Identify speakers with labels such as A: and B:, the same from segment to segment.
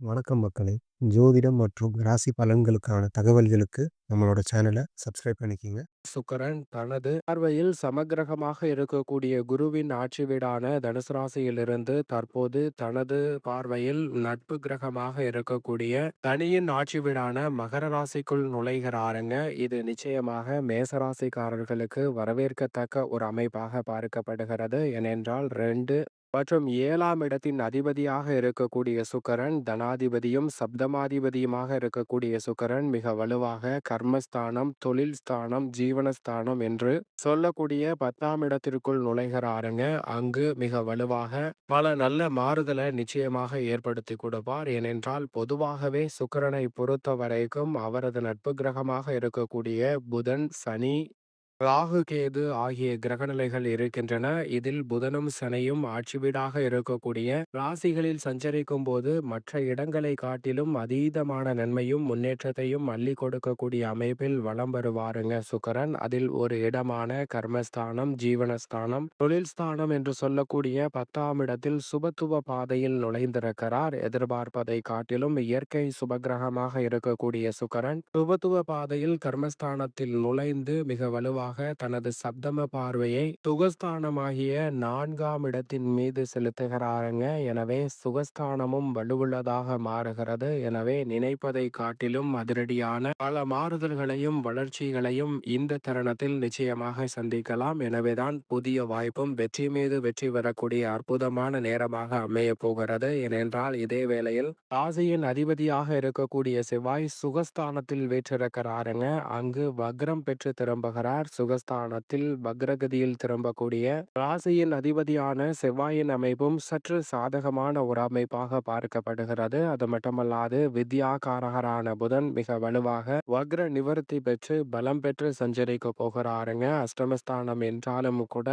A: வணக்கம் மக்களே! ஜோதிடம் மற்றும் ராசி பலன்களுக்கான தகவல்களுக்கு நம்மளோட சேனலை சப்ஸ்கிரைப் பண்ணிக்கங்க.
B: சுக்கரன் தனது பார்வையில் சமக்கிரகமாக இருக்கக்கூடிய குருவின் ஆட்சி வீடான தனுசு ராசியிலிருந்து தற்போது தனது பார்வையில் நட்பு கிரகமாக இருக்கக்கூடிய தனியின் ஆட்சி வீடான மகர ராசிக்குள் நுழைகிறாருங்க. இது நிச்சயமாக மேசராசிக்காரர்களுக்கு வரவேற்கத்தக்க ஒரு அமைப்பாக பார்க்கப்படுகிறது. ஏனென்றால் ரெண்டு மற்றும் ஏழாம் இடத்தின் அதிபதியாக இருக்கக்கூடிய சுக்கரன் தனாதிபதியும், சப்தமாதிபதியுமாக இருக்கக்கூடிய சுக்கரன் மிக வலுவாக கர்மஸ்தானம், தொழில் ஸ்தானம், ஜீவனஸ்தானம் என்று சொல்லக்கூடிய 10ஆம் இடத்திற்குள் நுழைகிறாருங்க. அங்கு மிக வலுவாக பல நல்ல மாறுதலை நிச்சயமாக ஏற்படுத்தி கொடுப்பார். ஏனென்றால் பொதுவாகவே சுக்கரனை பொறுத்த வரைக்கும் அவரது நட்பு கிரகமாக இருக்கக்கூடிய புதன், சனி, ராகு, கேது ஆகிய கிரகநிலைகள் இருக்கின்றன. இதில் புதனும், சனியும் ஆட்சி வீடாக இருக்கக்கூடிய ராசிகளில் சஞ்சரிக்கும் போது மற்ற இடங்களை காட்டிலும் அதீதமான நன்மையும், முன்னேற்றத்தையும் அள்ளி கொடுக்கக்கூடிய அமைப்பில் வலம் வருவாருங்க சுக்கரன் அதில் ஒரு இடமான கர்மஸ்தானம், ஜீவனஸ்தானம், தொழில் ஸ்தானம் என்று சொல்லக்கூடிய 10ஆம் இடத்தில் சுபத்துவ பாதையில் நுழைந்திருக்கிறார். எதிர்பார்ப்பதை காட்டிலும் இயற்கை சுபக்கிரகமாக இருக்கக்கூடிய சுக்கரன் சுபத்துவ பாதையில் கர்மஸ்தானத்தில் நுழைந்து மிக வலுவாக மூலமாக தனது சப்தம பார்வையை சுகஸ்தானமாகிய நான்காம் இடத்தின் மீது செலுத்துகிறாருங்க. எனவே சுகஸ்தானமும் வலுவுள்ளதாக மாறுகிறது. எனவே நினைப்பதை காட்டிலும் அதிரடியான பல மாறுதல்களையும், வளர்ச்சிகளையும் இந்த தருணத்தில் நிச்சயமாக சந்திக்கலாம். எனவேதான் புதிய வாய்ப்பும் வெற்றி மீது வெற்றி பெறக்கூடிய அற்புதமான நேரமாக அமைய போகிறது. ஏனென்றால் இதே வேளையில் ராசியின் அதிபதியாக இருக்கக்கூடிய செவ்வாய் சுகஸ்தானத்தில் வீற்றிருக்கிறாருங்க. அங்கு வக்ரம் பெற்று திரும்புகிறார். சுகஸ்தானத்தில் வக்ரகதியில் திரும்பக்கூடிய ராசியின் அதிபதியான செவ்வாயின் அமைப்பும் சற்று சாதகமான ஒரு அமைப்பாக பார்க்கப்படுகிறது. அது மட்டுமல்லாது வித்யாகாரகரான புதன் மிக வலுவாக வக்ர நிவர்த்தி பெற்று பலம் பெற்று சஞ்சரிக்க போகிறாருங்க. அஷ்டமஸ்தானம் என்றாலும் கூட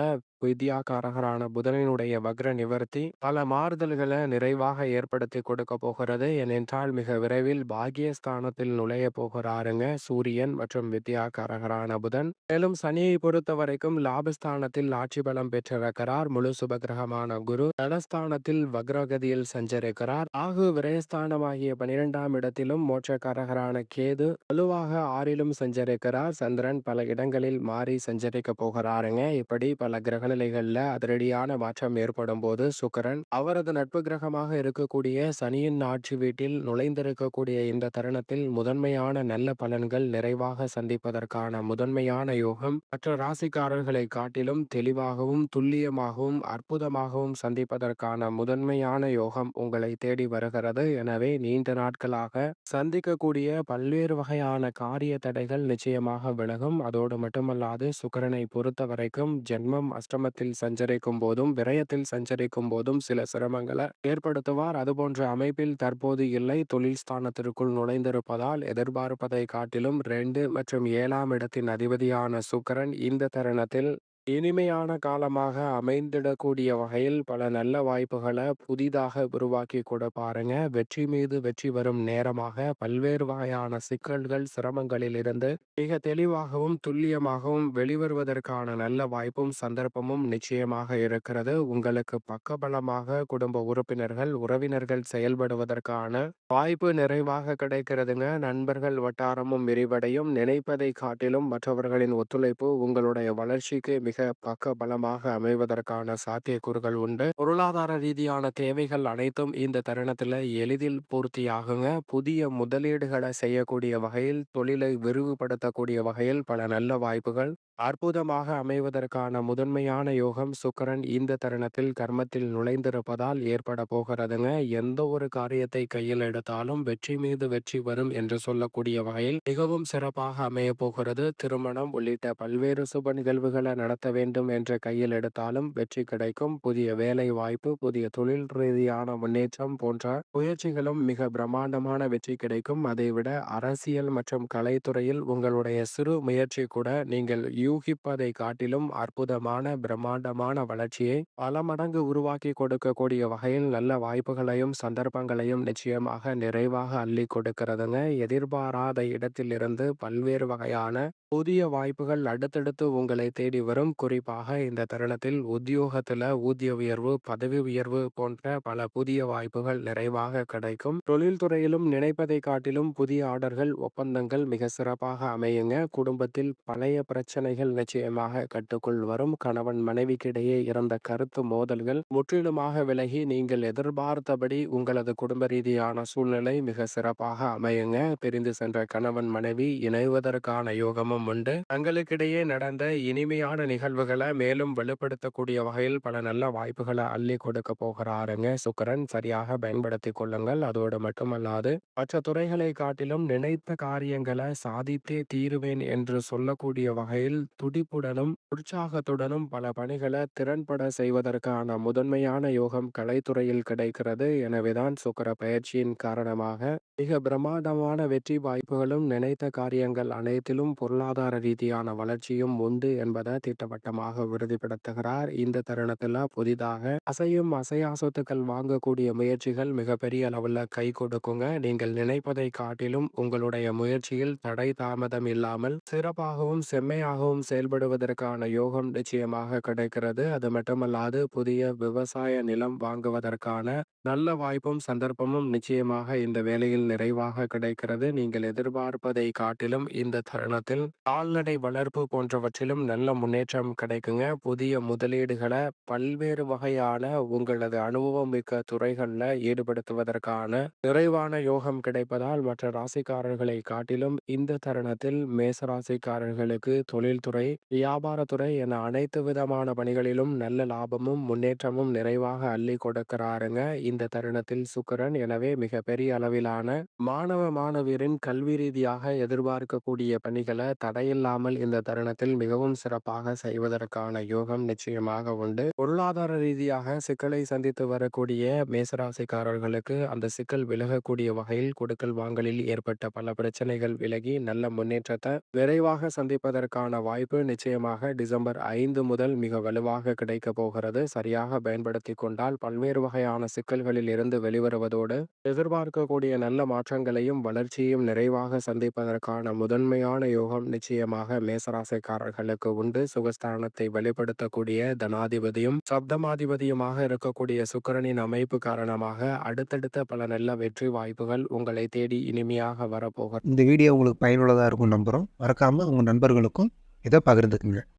B: வித்யாகாரகரான புதனினுடைய வக்ர நிவர்த்தி பல மாறுதல்களை நிறைவாக ஏற்படுத்தி கொடுக்க போகிறது. ஏனென்றால் மிக விரைவில் பாகியஸ்தானத்தில் நுழைய போகிறாருங்க சூரியன் மற்றும் வித்யாகாரகரான புதன். மேலும் சனியை பொறுத்தவரைக்கும் லாபஸ்தானத்தில் ஆட்சி பலம் பெற்றிருக்கிறார். முழு சுபக்கிரகமான குரு தனஸ்தானத்தில் வக்ரகதியில் சஞ்சரிக்கிறார். ஆகு விரயஸ்தானமாகிய 12ஆம் இடத்திலும் மோட்சக்காரகரான கேது வலுவாக ஆறிலும் சஞ்சரிக்கிறார். சந்திரன் பல இடங்களில் மாறி சஞ்சரிக்க போகிறாருங்க. இப்படி பல கிரகநிலைகள்ல அதிரடியான மாற்றம் ஏற்படும் போது சுக்கரன் அவரது நட்பு கிரகமாக இருக்கக்கூடிய சனியின் ஆட்சி வீட்டில் நுழைந்திருக்கக்கூடிய இந்த தருணத்தில் முதன்மையான நல்ல பலன்கள் நிறைவாக சந்திப்பதற்கான முதன்மையான யோகம் மற்ற ராசிக்காரர்களை காட்டிலும் தெளிவாகவும், துல்லியமாகவும், அற்புதமாகவும் சந்திப்பதற்கான முதன்மையான யோகம் உங்களை தேடி வருகிறது. எனவே நீண்ட நாட்களாக சந்திக்கக்கூடிய பல்வேறு வகையான காரிய தடைகள் நிச்சயமாக விலகும். அதோடு மட்டுமல்லாது சுக்கிரனை பொறுத்தவரைக்கும் ஜென்மம் அஷ்டமத்தில் சஞ்சரிக்கும் போதும், விரயத்தில் சஞ்சரிக்கும் போதும் சில சிரமங்களை ஏற்படுத்துவார். அதுபோன்ற அமைப்பில் தற்போது இல்லை. தொழில் ஸ்தானத்திற்குள் நுழைந்திருப்பதால் எதிர்பார்ப்பதை காட்டிலும் ரெண்டு மற்றும் ஏழாம் இடத்தின் அதிபதியான சுக்கரன் இந்த தருணத்தில் இனிமையான காலமாக அமைந்திடக்கூடிய வகையில் பல நல்ல வாய்ப்புகளை புதிதாக உருவாக்கி கொடுப்பாருங்க. வெற்றி மீது வெற்றி வரும் நேரமாக பல்வேறு வகையான சிக்கல்கள், சிரமங்களில் இருந்து மிக தெளிவாகவும், துல்லியமாகவும் வெளிவருவதற்கான நல்ல வாய்ப்பும், சந்தர்ப்பமும் நிச்சயமாக இருக்கிறது. உங்களுக்கு பக்கபலமாக குடும்ப உறுப்பினர்கள், உறவினர்கள் செயல்படுவதற்கான வாய்ப்பு நிறைவாக கிடைக்கிறதுங்க. நண்பர்கள் வட்டாரமும் விரிவடையும். நினைப்பதை காட்டிலும் மற்றவர்களின் ஒத்துழைப்பு உங்களுடைய வளர்ச்சிக்கு மிக பக்க பலமாக அமைவதற்கான சாத்தியக்கூறுகள் உண்டு. பொருளாதார ரீதியான தேவைகள் அனைத்தும் இந்த தருணத்துல எளிதில் பூர்த்தியாகுங்க. புதிய முதலீடுகளை செய்யக்கூடிய வகையில், தொழிலை விரிவுபடுத்தக்கூடிய வகையில் பல நல்ல வாய்ப்புகள் அற்புதமாக அமைவதற்கான முதன்மையான யோகம் சுக்கரன் இந்த தருணத்தில் கர்மத்தில் நுழைந்திருப்பதால் ஏற்பட போகிறதுங்க. எந்த ஒரு காரியத்தை கையில் எடுத்தாலும் வெற்றி மீது வெற்றி வரும் என்று சொல்லக்கூடிய வகையில் மிகவும் சிறப்பாக அமைய போகிறது. திருமணம் உள்ளிட்ட பல்வேறு சுப நிகழ்வுகளை நடத்த வேண்டும் என்ற கையில் எடுத்தாலும் வெற்றி கிடைக்கும். புதிய வேலை வாய்ப்பு, புதிய தொழில் ரீதியான முன்னேற்றம் போன்ற முயற்சிகளும் மிக பிரம்மாண்டமான வெற்றி கிடைக்கும். அதைவிட அரசியல் மற்றும் கலைத்துறையில் உங்களுடைய சிறு முயற்சி கூட நீங்கள் யூகிப்பதை காட்டிலும் அற்புதமான பிரம்மாண்டமான வளர்ச்சியை பல மடங்கு உருவாக்கி கொடுக்கக்கூடிய வகையில் நல்ல வாய்ப்புகளையும் சந்தர்ப்பங்களையும் நிச்சயமாக நிறைவாக அள்ளி கொடுக்கிறதுங்க எதிர்பாராத இடத்திலிருந்து பல்வேறு வகையான புதிய வாய்ப்புகள் அடுத்தடுத்து உங்களை தேடி வரும் குறிப்பாக இந்த தருணத்தில் உத்தியோகத்துல ஊதிய உயர்வு பதவி உயர்வு போன்ற பல புதிய வாய்ப்புகள் நிறைவாக கிடைக்கும். தொழில்துறையிலும் நினைப்பதை காட்டிலும் புதிய ஆர்டர்கள் ஒப்பந்தங்கள் மிக சிறப்பாக அமையுங்க. குடும்பத்தில் பழைய பிரச்சனைகள் நிச்சயமாக கட்டுக்குள் வரும். கணவன் மனைவிக்கிடையே இருந்த கருத்து மோதல்கள் முற்றிலுமாக விலகி நீங்கள் எதிர்பார்த்தபடி உங்களது குடும்ப ரீதியான சூழ்நிலை மிக சிறப்பாக அமையுங்க. பிரிந்து சென்ற கணவன் மனைவி இணைவதற்கான யோகமும் உண்டு. தங்களுக்கிடையே நடந்த இனிமையான நிகழ்வுகளை மேலும் வெளிப்படுத்தக்கூடிய வகையில் பல நல்ல வாய்ப்புகளை அள்ளி கொடுக்க போகிறாருங்க. சுக்கரன் சரியாக பயன்படுத்தி கொள்ளுங்கள். அதோடு மட்டுமல்லாது மற்ற துறைகளை காட்டிலும் நினைத்த காரியங்களை சாதித்தே தீருவேன் என்று சொல்லக்கூடிய வகையில் துடிப்புடனும் உற்சாகத்துடனும் பல பணிகளை திறன்பட செய்வதற்கான முதன்மையான யோகம் கலைத்துறையில் கிடைக்கிறது. எனவேதான் சுக்கர பயிற்சியின் காரணமாக மிக பிரமாண்டமான வெற்றி வாய்ப்புகளும் நினைத்த காரியங்கள் அனைத்திலும் பொருளாதார ரீதியான வளர்ச்சியும் உண்டு என்பதை வட்டமாக உறுதிப்படுத்துகிறார் இந்த தருணத்துல புதிதாக அசையும் அசையா சொத்துக்கள் வாங்கக்கூடிய முயற்சிகள் மிகப்பெரிய அளவுல கை கொடுக்குங்க. நீங்கள் நினைப்பதை காட்டிலும் உங்களுடைய முயற்சியில் தடை தாமதம் இல்லாமல் சிறப்பாகவும் செம்மையாகவும் செயல்படுவதற்கான யோகம் நிச்சயமாக கிடைக்கிறது. அது மட்டுமல்லாது புதிய விவசாய நிலம் வாங்குவதற்கான நல்ல வாய்ப்பும் சந்தர்ப்பமும் நிச்சயமாக இந்த வேலையில் நிறைவாக கிடைக்கிறது. நீங்கள் எதிர்பார்ப்பதை காட்டிலும் இந்த தருணத்தில் கால்நடை வளர்ப்பு போன்றவற்றிலும் நல்ல முன்னேற்றம் கிடைக்குங்க. புதிய முதலீடுகளை பல்வேறு வகையான உங்களது அனுபவம் மிக்க துறைகளில் ஈடுபடுத்துவதற்கான நிறைவான யோகம் கிடைப்பதால் மற்ற ராசிக்காரர்களை காட்டிலும் இந்த தருணத்தில் மேச ராசிக்காரர்களுக்கு தொழில்துறை வியாபாரத்துறை என அனைத்து விதமான பணிகளிலும் நல்ல லாபமும் முன்னேற்றமும் நிறைவாக அள்ளி கொடுக்கிறாருங்க. இந்த இந்த தருணத்தில் சுக்கரன் எனவே மிக பெரிய அளவிலான மாணவ மாணவியரின் கல்வி ரீதியாக எதிர்பார்க்கக்கூடிய பணிகளை தடையில்லாமல் இந்த தருணத்தில் மிகவும் சிறப்பாக செய்வதற்கான யோகம் நிச்சயமாக உண்டு. பொருளாதார ரீதியாக சிக்கலை சந்தித்து வரக்கூடிய மேசராசிக்காரர்களுக்கு அந்த சிக்கல் விலகக்கூடிய வகையில் கொடுக்கல் வாங்கலில் ஏற்பட்ட பல பிரச்சனைகள் விலகி நல்ல முன்னேற்றத்தை விரைவாக சந்திப்பதற்கான வாய்ப்பு நிச்சயமாக டிசம்பர் ஐந்து முதல் மிக வலுவாக கிடைக்க போகிறது. சரியாக பயன்படுத்தி கொண்டால் பல்வேறு வகையான சிக்கல்களில் இருந்து வெளிவருவதோடு எதிர்பார்க்கக்கூடிய நல்ல மாற்றங்களையும் வளர்ச்சியையும் நிறைவாக சந்திப்பதற்கான முதன்மையான யோகம் நிச்சயமாக மேசராசைக்காரர்களுக்கு உண்டு. சுகஸ்தானத்தை வெளிப்படுத்தக்கூடிய தனாதிபதியும் சப்தமாதிபதியுமாக இருக்கக்கூடிய சுக்கரனின் அமைப்பு காரணமாக அடுத்தடுத்த பல நல்ல வெற்றி வாய்ப்புகள் உங்களை தேடி இனிமையாக வரப்போகிறது
A: இந்த வீடியோ உங்களுக்கு பயனுள்ளதாக இருக்கும் நம்புகிறோம் மறக்காமல் உங்கள் நண்பர்களுக்கும் இதை பகிர்ந்துக்குங்க.